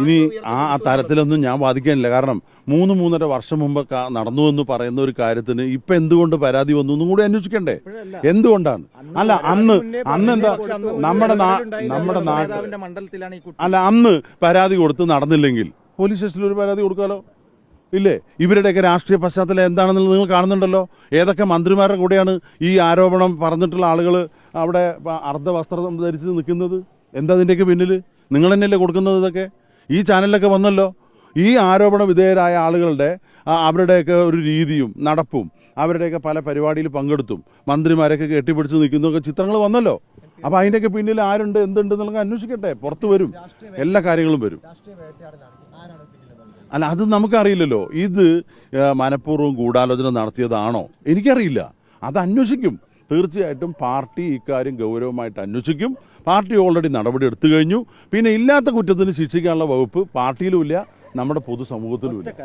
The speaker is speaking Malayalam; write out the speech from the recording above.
ഇനി ആ തരത്തിലൊന്നും ഞാൻ വാദിക്കാനില്ല. കാരണം മൂന്ന് മൂന്നര വർഷം മുമ്പ് നടന്നു എന്ന് പറയുന്ന ഒരു കാര്യത്തിന് ഇപ്പൊ എന്തുകൊണ്ട് പരാതി വന്നു എന്നും കൂടി അന്വേഷിക്കണ്ടേ? എന്തുകൊണ്ടാണ്? അല്ല അന്ന് അന്ന് എന്താ നമ്മുടെ നമ്മുടെ അല്ല അന്ന് പരാതി കൊടുത്ത് നടന്നില്ലെങ്കിൽ പോലീസ് സ്റ്റേഷനിൽ ഒരു പരാതി കൊടുക്കാലോ? ഇല്ലേ? ഇവരുടെയൊക്കെ രാഷ്ട്രീയ പശ്ചാത്തലം എന്താണെന്നുള്ളത് നിങ്ങൾ കാണുന്നുണ്ടല്ലോ. ഏതൊക്കെ മന്ത്രിമാരുടെ കൂടെയാണ് ഈ ആരോപണം പറഞ്ഞിട്ടുള്ള ആളുകൾ അവിടെ അർദ്ധവസ്ത്രം ധരിച്ച് നിൽക്കുന്നത്? എന്താ അതിന്റെയൊക്കെ പിന്നിൽ നിങ്ങൾ തന്നെയല്ലേ കൊടുക്കുന്നത് ഇതൊക്കെ? ഈ ചാനലിലൊക്കെ വന്നല്ലോ. ഈ ആരോപണ വിധേയരായ ആളുകളുടെ അവരുടെയൊക്കെ ഒരു രീതിയും നടപ്പും അവരുടെയൊക്കെ പല പരിപാടിയിൽ പങ്കെടുത്തും മന്ത്രിമാരൊക്കെ കെട്ടിപ്പിടിച്ച് നിൽക്കുന്നൊക്കെ ചിത്രങ്ങൾ വന്നല്ലോ. അപ്പം അതിന്റെയൊക്കെ പിന്നിൽ ആരുണ്ട് എന്തുണ്ട് എന്നുള്ള അന്വേഷിക്കട്ടെ. പുറത്ത് വരും. എല്ലാ കാര്യങ്ങളും വരും. അല്ല അത് നമുക്കറിയില്ലല്ലോ. ഇത് മനഃപൂർവം ഗൂഢാലോചന നടത്തിയതാണോ? എനിക്കറിയില്ല. അത് അന്വേഷിക്കും. തീർച്ചയായിട്ടും പാർട്ടി ഇക്കാര്യം ഗൗരവമായിട്ട് അന്വേഷിക്കും. പാർട്ടി ഓൾറെഡി നടപടി എടുത്തു കഴിഞ്ഞു. പിന്നെ ഇല്ലാത്ത കുറ്റത്തിന് ശിക്ഷിക്കാനുള്ള വകുപ്പ് പാർട്ടിയിലുമില്ല നമ്മുടെ പൊതുസമൂഹത്തിലുമില്ല